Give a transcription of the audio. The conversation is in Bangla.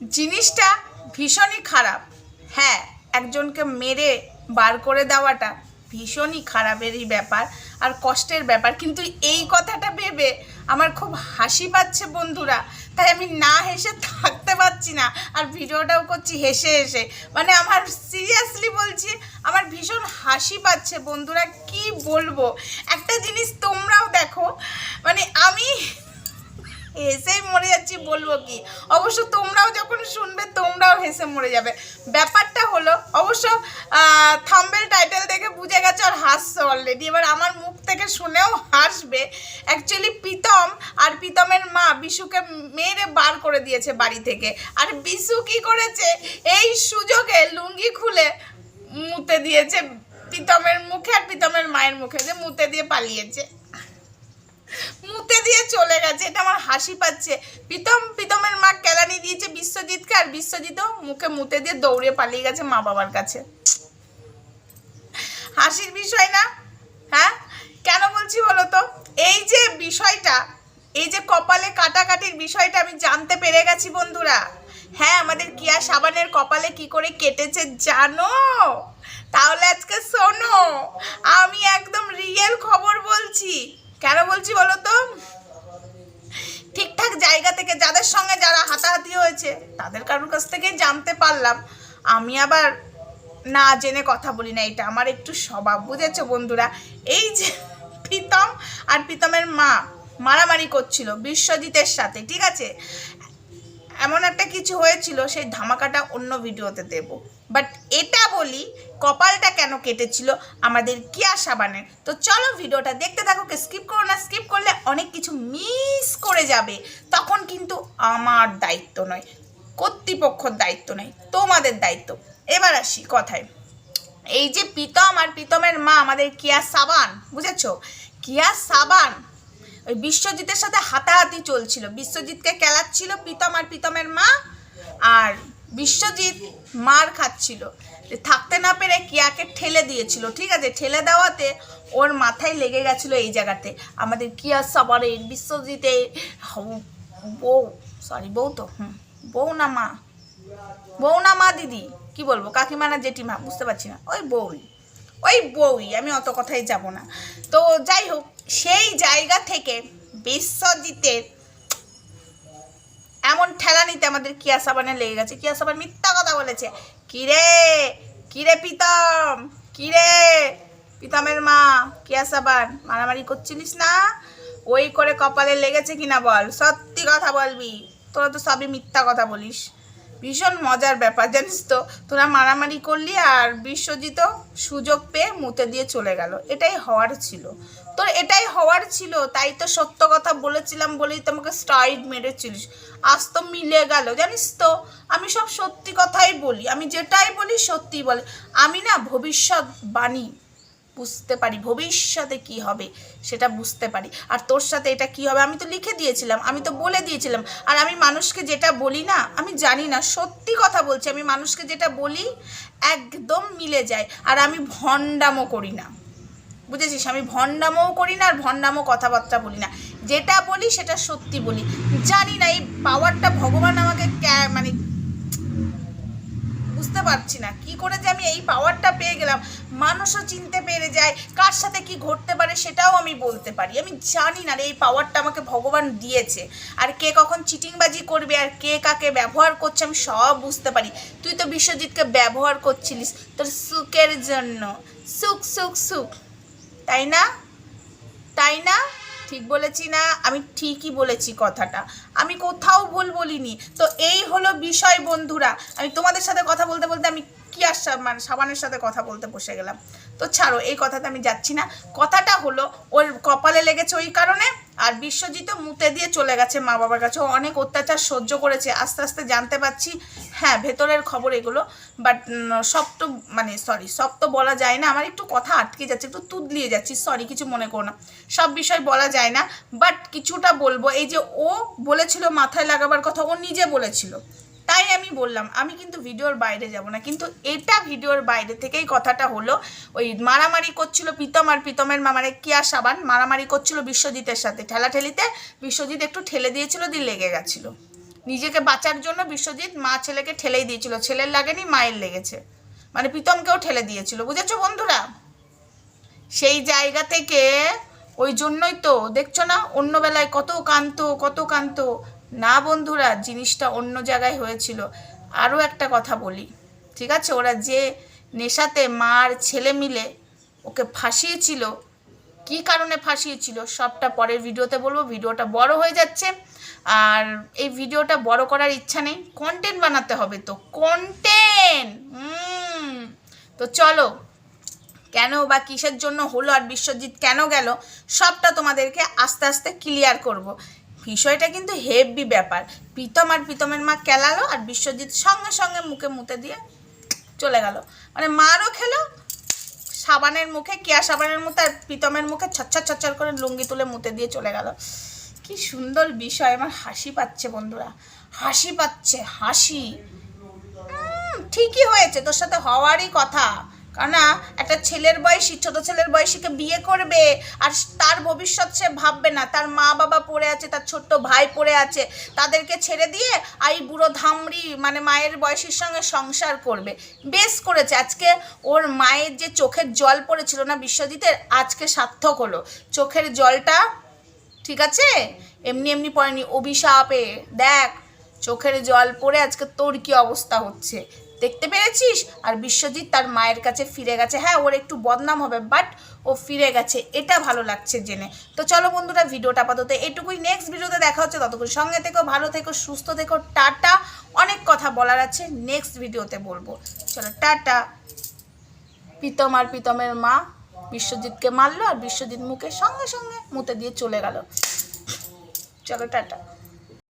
জিনিসটা ভীষণই খারাপ। হ্যাঁ একজনকে মেরে বার করে দেওয়াটা ভীষণই খারাপেরই ব্যাপার আর কষ্টের ব্যাপার। কিন্তু এই কথাটা ভেবে আমার খুব হাসি পাচ্ছে বন্ধুরা। তাই আমি না হেসে থাকতে পারছি না আর ভিডিওটাও করছি হেসে হেসে। মানে আমার সিরিয়াসলি বলছি, আমার ভীষণ হাসি পাচ্ছে বন্ধুরা, কি বলব? একটা জিনিস তোমরাও দেখো মানে আমি হেসেই মরে যাচ্ছি বলব কি? অবশ্য তোমরাও যখন শুনবে, তোমরাও হেসে মরে যাবে। ব্যাপারটা হলো, অবশ্য থাম্বেল টাইটেল দেখে বুঝে গেছে আর হাসছে অলরেডি এবার আমার মুখ থেকে শুনেও হাসবে। অ্যাকচুয়ালি প্রীতম আর প্রীতমের মা বিশুকে মেরে বার করে দিয়েছে বাড়ি থেকে। আর বিশু কি করেছে? এই সুযোগে লুঙ্গি খুলে মুতে দিয়েছে প্রীতমের মুখে আর প্রীতমের মায়ের মুখে। যে মুতে দিয়ে পালিয়েছে। মুতে দিয়ে চলে গেছে, এটা আমার হাসি পাচ্ছে। প্রীতম, প্রীতমের মা কেলানি দিয়েছে বিশ্বজিৎকে আর বিশ্বজিৎও মুখে মুতে দিয়ে দৌড়ে পালিয়ে গেছে মা বাবার কাছে। হাসির বিষয় না? হ্যাঁ? কেন বলছি বলো তো? এই যে বিষয়টা, এই যে কপালে কাটাকাটির বিষয়টা আমি জানতে পেরে গেছি বন্ধুরা। হ্যাঁ আমাদের কিয়া সাবানের কপালে কি করে কেটেছে জানো? তাহলে আজকে শোনো, আমি একদম রিয়েল খবর বলছি। কেন বলছি বলো তো? ঠিকঠাক জায়গা থেকে যাদের সঙ্গে যারা হাতাহাতি হয়েছে, তাদের কারোর কাছ থেকেই জানতে পারলাম। আমি আবার না জেনে কথা বলি না, এটা আমার একটু স্বভাব, বুঝেছ বন্ধুরা? এই যে প্রীতম আর প্রীতমের মা মারামারি করছিল বিশ্বজিতের সাথে, ঠিক আছে? এমন একটা কিছু হয়েছিল, সেই ধামাকাটা অন্য ভিডিওতে দেব। বাট এটা বলি, কপালটা কেন কেটেছিল, আমাদের কিয়া সাবানের। তো চলো ভিডিওটা দেখতে থাকো স্কিপ করো না স্কিপ করলে অনেক কিছু মিস করে যাবে। তখন কিন্তু আমার দায়িত্ব নয়, কর্তৃপক্ষর দায়িত্ব নয়, তোমাদের দায়িত্ব। এবার আসি কথায়। এই যে প্রীতম আর প্রীতমের মা, আমাদের কিয়া সাবান, বুঝেছ? কিয়া সাবান ওই বিশ্বজিতের সাথে হাতাহাতি চলছিল। বিশ্বজিৎকে কেলাচ্ছিল প্রীতম আর প্রীতমের মা আর বিশ্বজিৎ মার খাচ্ছিল। থাকতে না পেরে কিয়াকে ঠেলে দিয়েছিল, ঠিক আছে? ঠেলে দেওয়াতে ওর মাথায় লেগে গেছিল এই জায়গাতে। আমাদের কিয়া সাবারের বিশ্বজিতের বউ সরি বউ তো, হুম, বউ না মা? বউ না মা দিদি? কি বলব? কাকিমা না জেঠিমা? বুঝতে পারছি না। ওই বউই ওই বউই, আমি অত কথাই যাব না। তো যাই হোক সেই জায়গা থেকে বিশ্বজিতের এমন ঠেলা নিতে আমাদের কিয়া সাবানে লেগে গেছে। কিয়া সাবান মিথ্যা কথা বলেছে। কিরে? কিরে প্রীতম? কিরে? প্রীতমের মা, কিয়া সাবান? মারামারি করছিলিস না? ওই করে কপালে লেগেছে কিনা বল? সত্যি কথা বলবি। তোরা তো সবই মিথ্যা কথা বলিস। ভীষণ মজার ব্যাপার, জানিস তো? তোরা মারামারি করলি আর বিশ্বজিৎও সুযোগ পেয়ে মুতে দিয়ে চলে গেল। এটাই হওয়ার ছিল। তোর এটাই হওয়ার ছিল, তাই তো সত্য কথা বলেছিলাম বলেই তোমাকে স্ট্রাইড মেরেছিলিস। আজ তো মিলে গেল, জানিস তো? আমি সব সত্যি কথাই বলি, আমি যেটাই বলি সত্যি বলে। আমি না ভবিষ্যৎ বাণী বুঝতে পারি, ভবিষ্যতে কি হবে সেটা বুঝতে পারি। আর তোর সাথে এটা কি হবে আমি তো লিখে দিয়েছিলাম, আমি তো বলে দিয়েছিলাম। আর আমি মানুষকে যেটা বলি না, আমি জানি না, সত্যি কথা বলছি, আমি মানুষকে যেটা বলি একদম মিলে যায়। আর আমি ভণ্ডামও করি না। বুঝেছিস? আমি ভণ্ডামও করি না আর ভণ্ডামও কথাবার্তা বলি না। যেটা বলি সেটা সত্যি বলি। জানি না, এই পাওয়ারটা ভগবান আমাকে মানে বুঝতে পারছি না। কি করে যে আমি এই পাওয়ারটা পেয়ে গেলাম? মানুষও চিনতে পেরে যায় কার সাথে কি ঘটতে পারে সেটাও আমি বলতে পারি। আমি জানি না রে, এই পাওয়ারটা আমাকে ভগবান দিয়েছে। আর কে কখন চিটিংবাজি করবে আর কে কাকে ব্যবহার করছে আমি সব বুঝতে পারি। তুই তো বিশ্বজিৎকে ব্যবহার করছিলিস তোর সুখের জন্য। সুখ সুখ সুখ। তাই না? তাই না? ঠিক বলেছি না? আমি ঠিকই বলেছি কথাটা। আমি কোথাও ভুল বলিনি। তো এই হলো বিষয় বন্ধুরা। আমি তোমাদের সাথে কথা বলতে বলতে আমি কি আর মানে সাবানের সাথে কথা বলতে বসে গেলাম। তো ছাড়ো, এই কথাতে আমি যাচ্ছি না। কথাটা হলো, ওর কপালে লেগেছে ওই কারণে আর বিশ্বজিৎ মুতে দিয়ে চলে গেছে মা বাবার কাছে। অনেক অত্যাচার সহ্য করেছে, আস্তে আস্তে জানতে পারছি হ্যাঁ ভেতরের খবর এগুলো বাট সব তো মানে সরি সব তো বলা যায় না। আমার একটু কথা আটকে যাচ্ছে, একটু তুদলিয়ে যাচ্ছি সরি কিছু মনে করো না। সব বিষয় বলা যায় না বাট কিছুটা বলব। এই যে ও বলেছিল মাথায় লাগাবার কথা, ও নিজে বলেছিল। আমি বললাম, আমি কিন্তু ভিডিওর বাইরে যাব না। কিন্তু এটা ভিডিওর বাইরে থেকেই কথাটা হলো, ওই মারামারি করছিল প্রীতম আর প্রীতমের মা মানে কিয়া সাবান, মারামারি করছিল বিশ্বজিতের সাথে। ঠেলাঠেলিতে বিশ্বজিৎ একটু ঠেলে দিয়েছিল, দিয়ে লেগে গেছিল। নিজেকে বাঁচার জন্য বিশ্বজিৎ মা ছেলেকে ঠেলেই দিয়েছিল, ছেলের লাগেনি, মায়ের লেগেছে। মানে প্রীতমকেও ঠেলে দিয়েছিল, বুঝেছ বন্ধুরা? সেই জায়গা থেকে, ওই জন্যই তো, দেখছ না? অন্য বেলায় কত কান্ত কত কান্ত না বন্ধুরা, জিনিসটা অন্য জায়গায় হয়েছিল। আরও একটা কথা বলি, ঠিক আছে? ওরা যে নেশাতে মার ছেলে মিলে ওকে ফাঁসিয়েছিল, কি কারণে ফাঁসিয়েছিল সবটা পরের ভিডিওতে বলব। ভিডিওটা বড় হয়ে যাচ্ছে, আর এই ভিডিওটা বড় করার ইচ্ছা নেই। কন্টেন্ট বানাতে হবে তো কন্টেন্ট তো চলো, কেন বা কিসের জন্য হলো আর বিশ্বজিৎ কেন গেল, সবটা তোমাদেরকে আস্তে আস্তে ক্লিয়ার করব। বিষয়টা কিন্তু হেভি ব্যাপার। প্রীতম আর প্রীতমের মা কেলালো আর বিশ্বজিৎ সঙ্গে সঙ্গে মুখে মুতে দিয়ে চলে গেল। মানে মারও খেলো, সাবানের মুখে, কেয়া সাবানের মতো আর প্রীতমের মুখে ছচ্ছর ছচ্ছর করে লুঙ্গি তুলে মুতে দিয়ে চলে গেল। কি সুন্দর বিষয়, আমার হাসি পাচ্ছে বন্ধুরা। হাসি পাচ্ছে, হাসি। ঠিকই হয়েছে, তোর সাথে হওয়ারই কথা। না একটা ছেলের বয়সী, ছোট ছেলের বয়সীকে বিয়ে করবে আর তার ভবিষ্যৎ সে ভাববে না। তার মা বাবা পড়ে আছে, তার ছোট্ট ভাই পড়ে আছে, তাদেরকে ছেড়ে দিয়ে আই বুড়ো ধামড়ি মানে মায়ের বয়সীর সঙ্গে সংসার করবে। বেশ করেছে। আজকে ওর মায়ের যে চোখের জল পড়েছিল না বিশ্বজিতের, আজকে সার্থক হলো। চোখের জলটা ঠিক আছে? এমনি এমনি পড়েনি। অভিশাপে। দেখ, চোখের জল পড়ে আজকে তোর কি অবস্থা হচ্ছে? দেখতে পেরেছিস? আর বিশ্বজিৎ তার মায়ের কাছে ফিরে গেছে। হ্যাঁ ওর একটু বদনাম হবে বাট ও ফিরে গেছে। এটা ভালো লাগছে জেনে। তো চলো বন্ধুরা, ভিডিওটা আপাতত এটুকুই। নেক্সট ভিডিওতে দেখা হচ্ছে। ততক্ষণ সঙ্গে থেকো, ভালো থেকো, সুস্থ থেকো। টাটা। অনেক কথা বলার আছে। নেক্সট ভিডিওতে বলব। চলো, টাটা। প্রীতম আর প্রীতমের মা বিশ্বজিৎকে মারলো আর বিশ্বজিৎ মুখে সঙ্গে সঙ্গে মুতে দিয়ে চলে গেল। চলো, টাটা।